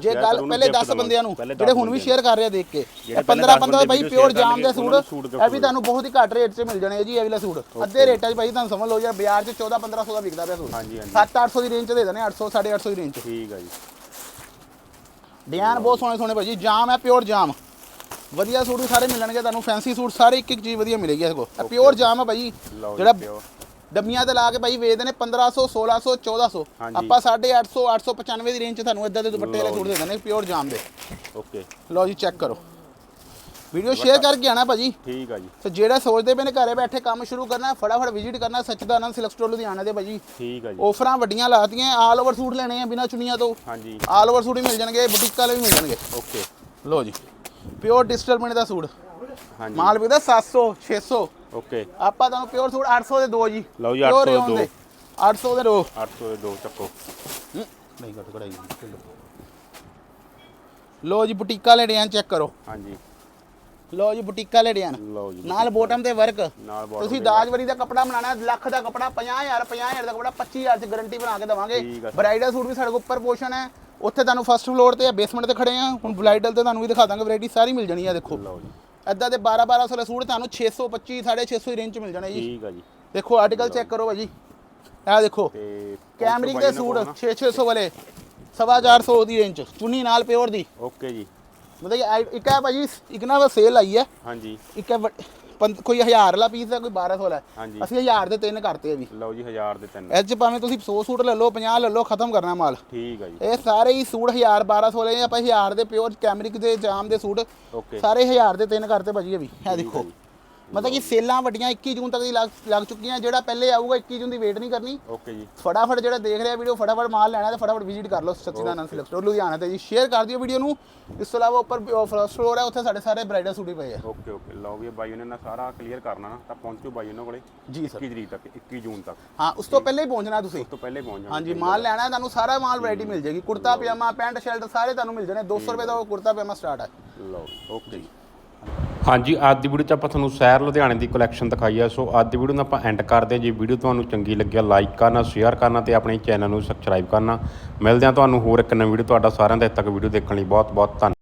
ਜੇ ਗੱਲ ਪਹਿਲੇ ਉਹਨੂੰ 10 gift ਬੰਦਿਆਂ ਨੂੰ ਜਿਹੜੇ ਹੁਣ ਵੀ। ਸ਼ੇਅਰ ਕਰ ਰਹੇ ਆ ਦੇਖ ਕੇ ਜਿਹੜੇ ਇਹ ਪਹਿਲੇ 15 ਦਸ 15 ਬੰਦੇ ਭਾਈ ਪਿਓਰ ਜਾਮ ਦੇ ਸੂਟ ਇਹ ਵੀ ਤੁਹਾਨੂੰ ਬਹੁਤ ਹੀ ਘੱਟ ਰੇਟ 'ਚ ਮਿਲ ਜਾਣੇ ਜੀ ਇਹ ਵਾਲਾ ਸੂਟ। ਅੱਧੇ ਰੇਟਾਂ 'ਚ ਭਾਈ ਤੁਹਾਨੂੰ ਸਮਝ ਲਓ ਯਾਰ ਬਾਜ਼ਾਰ 'ਚ 14 1500 ਦਾ ਵਿਕਦਾ ਪਿਆ ਸੂਟ। ਹਾਂਜੀ, ਹਾਂਜੀ। 7 800 ਦੀ ਰੇਂਜ 'ਚ ਦੇ ਦੇਣੇ 800 850 ਦੀ ਰੇਂਜ 'ਚ। ਠੀਕ ਆ ਜੀ। ਡਿਜ਼ਾਈਨ ਬਹੁਤ ਸੋਹਣੇ ਸੋਹਣੇ ਭਾਜੀ ਜਾਮ ਹੈ ਪਿਓਰ ਜਾਮ। ਵਧੀਆ ਸੂਟ ਵੀ ਸਾਰੇ ਮਿਲਣਗੇ ਤੁਹਾਨੂੰ ਫੈਂਸੀ ਸੂਟ ਸਾਰੇ ਇੱਕ ਇੱਕ ਚੀਜ਼ ਵਧੀਆ ਮਿਲੇਗੀ ਕੋਲ ਇਹ ਪਿਓਰ ਜਾਮ ਹੈ ਜੀ ਜਿਹੜਾ ਡੰਮੀਆਂ ਤੇ ਲਾ ਕੇ ਭਾਈ ਵੇਚਦੇ ਨੇ 1500 1600 1400 ਹਾਂਜੀ। ਆਪਾਂ 850 895 ਦੀ ਰੇਂਜ 'ਚ ਤੁਹਾਨੂੰ ਇਦਾਂ ਦੇ ਦੁਪੱਟੇ ਵਾਲੇ ਸੂਟ ਦੇ ਦਿੰਦੇ ਪਿਓਰ ਜਾਮ ਦੇ। ਓਕੇ। ਲਓ ਜੀ ਚੈੱਕ ਕਰੋ। ਵੀਡੀਓ ਸ਼ੇਅਰ ਕਰਕੇ ਆਣਾ ਭਾਜੀ। ਠੀਕ ਆ ਜੀ। ਤੇ ਜਿਹੜਾ ਸੋਚਦੇ ਪਏ ਨੇ ਘਰੇ ਬੈਠੇ ਕੰਮ ਸ਼ੁਰੂ ਕਰਨਾ ਫਟਾਫਟ ਵਿਜ਼ਿਟ ਕਰਨਾ ਸੱਚਦਾਨੰਦ ਸਿਲਕ ਸਟੋਰ ਲੁਧਿਆਣਾ ਦੇ ਭਾਜੀ। ਠੀਕ ਆ ਜੀ। ਆਫਰਾਂ ਵੱਡੀਆਂ ਲਾਤੀਆਂ ਆਲ ਓਵਰ ਸੂਟ ਲੈਣੇ ਆ ਬਿਨਾਂ ਚੁੰਨੀਆਂ ਤੋਂ। ਹਾਂਜੀ। ਆਲ ਓਵਰ ਸੂਟ ਵੀ ਮਿਲ ਜਾਣਗੇ ਬੁਟੀਕ ਵਾਲੇ ਵੀ ਮਿਲ ਜਾਣਗੇ। ਓਕੇ। ਲਓ ਜੀ। ਪਿਓਰ ਡਿਜੀਟਲ ਦਾ ਸੂਟ। ਹਾਂਜੀ। ਮਾਲ ਵਿਕਦਾ 700 600 ਓਕੇ। ਆਪਾਂ ਤੁਹਾਨੂੰ ਪਿਓਰ ਸੂਟ 800 ਦੇ ਦੋ ਜੀ। ਲਓ ਜੀ, Pure 800 ਦੇ ਦੋ। 800 ਦੇ ਦੋ। 800 ਦੇ ਦੋ ਚੱਕੋ। ਨਹੀਂ ਘੱਟ ਕਢਾਈ ਲਓ ਜੀ ਬੁਟੀਕ ਵਾਲੇ ਡਿਜ਼ਾਈਨ ਚੈੱਕ ਕਰੋ। ਹਾਂਜੀ। ਲਓ ਜੀ ਬੁਟੀਕ ਲਓ ਜੀ ਨਾਲ ਬੋਟਮ ਤੇ ਵਰਕ ਤੁਸੀਂ ਦਾਜਵਰੀ ਦਾ ਕਪੜਾ ਬਣਾਉਣਾ ਲੱਖ ਦਾ ਕਪੜਾ 50000 50000 ਦਾ ਕਪੜਾ 25000 ਚ ਗਾਰੰਟੀ ਬਣਾ ਕੇ ਦਵਾਂਗੇ। ਆ। ਬ੍ਰਾਈਡਲ ਸੂਟ ਵੀ ਸਾਡੇ ਕੋਲ ਉੱਪਰ ਪੋਰਸ਼ਨ ਹੈ। ਉੱਥੇ ਤੁਹਾਨੂੰ ਫਸਟ ਫਲੋਰ ਤੇ ਬੇਸਮੈਂਟ ਤੇ ਖੜੇ ਆ। ਹੁਣ ਬ੍ਰਾਈਡਲ ਤੇ ਤੁਹਾਨੂੰ ਵੀ ਦਿਖਾ ਦਾਂਗੇ ਵੈਰਾਈਟੀ ਸਾਰੀ ਮਿਲ ਜਾਣੀ ਆ ਦੇਖੋ। ਲਓ ਜੀ। ਐਦਾਂ ਦੇ 12 1200 ਦੇ ਸੂਟ ਤੁਹਾਨੂੰ 625 650 ਦੀ ਰੇਂਜ ਚ ਮਿਲ ਜਾਣੇ ਜੀ। ਠੀਕ ਆ ਜੀ। ਦੇਖੋ ਆਰਟੀਕਲ ਚੈੱਕ ਕਰੋ ਭਾਜੀ। ਇਹ ਦੇਖੋ ਤੇ ਕੈਮਰਿਕ ਦੇ ਸੂਟ 6-600 ਵਾਲੇ ਸਵਾ 400 ਦੀ ਰੇਂਜ ਚ ਚੁੰਨੀ ਨਾਲ ਪਿਓਰ ਦੀ। ਓਕੇ ਜੀ। ਮਤਲਬ ਇੱਕ ਹੈ ਭਾਜੀ ਇੱਕ ਨਾ ਸੇਲ ਆਈ ਹੈ। ਹਾਂਜੀ। ਇੱਕ ਹੈ ਪੰਦ- ਕੋਈ 1000 ਵਾਲਾ ਪੀਸ ਹੈ ਕੋਈ 1200 ਵਾਲਾ ਹੈ। ਹਾਂਜੀ। ਅਸੀਂ 1000 ਦੇ ਤਿੰਨ ਕਰਤੇ ਆ ਵੀ ਲਓ ਜੀ 1000 ਦੇ ਤਿੰਨ। ਇਹ 'ਚ ਭਾਵੇਂ ਤੁਸੀਂ 100 ਸੂਟ ਲੈ ਲਓ 50 ਲੈ ਲਓ ਖਤਮ ਕਰਨਾ ਮਾਲ। ਠੀਕ ਆ ਜੀ। ਇਹ ਸਾਰੇ ਹੀ ਸੂਟ 1000 1200 ਵਾਲੇ ਆਪਾਂ 1000 ਦੇ ਪਿਓਰ ਕੈਮਰਿਕ ਦੇ ਜਾਮ ਦੇ ਸੂਟ ਓਕੇ। ਸਾਰੇ 1000 ਦੇ ਤਿੰਨ ਕਰਤੇ ਭਾਜੀ ਇਹ ਵੀ। ਇਹ ਆ ਦੇਖੋ। ਮਤਲਬ ਕਿ ਸੇਲਾਂ ਵੱਡੀਆਂ 21 ਜੂਨ ਤੱਕ ਦੀ ਲੱਗ ਲੱਗ ਚੁੱਕੀਆਂ ਜਿਹੜਾ ਪਹਿਲੇ ਆਊਗਾ 21 ਜੂਨ ਦੀ ਵੇਟ ਨਹੀਂ ਕਰਨੀ। ਓਕੇ ਜੀ। ਫਟਾਫਟ ਜਿਹੜਾ ਦੇਖ ਰਿਹਾ ਵੀਡੀਓ ਫਟਾਫਟ ਮਾਲ ਲੈਣਾ ਤੇ ਫਟਾਫਟ ਵਿਜ਼ਿਟ ਕਰ ਲਓ ਸਚਿਦਾਨੰਦ ਸਿਲਕ ਸਟੋਰ ਲੁਧਿਆਣਾ ਤੇ ਜੀ। ਸ਼ੇਅਰ ਕਰ ਦਿਓ ਵੀਡੀਓ ਨੂੰ। ਇਸ ਤੋਂ ਇਲਾਵਾ ਉੱਪਰ ਫਰਸਟ ਫਲੋਰ ਹੈ ਉੱਥੇ ਸਾਡੇ ਸਾਰੇ ਬ੍ਰਾਈਡਲ ਸੂਟ ਵੀ ਪਏ ਆ। ਓਕੇ ਓਕੇ ਲਓ ਵੀ ਬਾਈ ਉਹਨੇ ਨਾ ਸਾਰਾ ਕਲੀਅਰ ਕਰਨਾ ਨਾ ਤਾਂ ਪਹੁੰਚੋ ਬਾਈ ਉਹਨਾਂ ਕੋਲੇ ਜੀ ਸਰ 21 ਤਰੀਕ ਤੱਕ 21 ਜੂਨ ਤੱਕ। ਹਾਂ ਉਸ ਤੋਂ ਪਹਿਲੇ ਹੀ ਪਹੁੰਚਣਾ ਤੁਸੀਂ। ਉਸ ਤੋਂ ਪਹਿਲੇ ਪਹੁੰਚ ਜਾਣਾ ਹਾਂਜੀ ਮਾਲ ਲੈਣਾ ਹੈ ਤੁਹਾਨੂੰ ਸਾਰਾ ਮਾਲ ਵੈਰਾਈਟੀ ਮਿਲ ਜਾਏਗੀ। ਕੁੜਤਾ ਪਜਾਮਾ ਪੈਂਟ ਸ਼ਰਟ ਸਾਰੇ ਤੁਹਾਨੂੰ ਮਿਲ ਜਾਣੇ। 200 ਰੁਪਏ ਦਾ ਉਹ ਕੁੜਤਾ ਪਜਾਮਾ ਸਟਾਰਟ ਹੈ ਲਓ ਓਕੇ ਜੀ। ਹਾਂਜੀ, ਅੱਜ ਦੀ ਵੀਡੀਓ 'ਚ ਆਪਾਂ ਤੁਹਾਨੂੰ ਸ਼ਹਿਰ ਲੁਧਿਆਣੇ ਦੀ ਕਲੈਕਸ਼ਨ ਦਿਖਾਈ ਆ। ਸੋ ਅੱਜ ਦੀ ਵੀਡੀਓ ਨੂੰ ਆਪਾਂ ਐਂਡ ਕਰਦੇ ਹਾਂ। ਜੇ ਵੀਡੀਓ ਤੁਹਾਨੂੰ ਚੰਗੀ ਲੱਗਿਆ ਲਾਈਕ ਕਰਨਾ ਸ਼ੇਅਰ ਕਰਨਾ ਤੇ ਆਪਣੇ ਚੈਨਲ ਨੂੰ ਸਬਸਕ੍ਰਾਈਬ ਕਰਨਾ। ਮਿਲਦੇ ਹਾਂ ਤੁਹਾਨੂੰ ਹੋਰ ਇੱਕ ਨਵੀਂ ਵੀਡੀਓ ਤੁਹਾਡਾ ਸਾਰਿਆਂ ਦਾ ਇੱਥੇ ਤੱਕ ਵੀਡੀਓ ਦੇਖਣ ਲਈ। ਬਹੁਤ ਬਹੁਤ ਧੰਨਵਾਦ।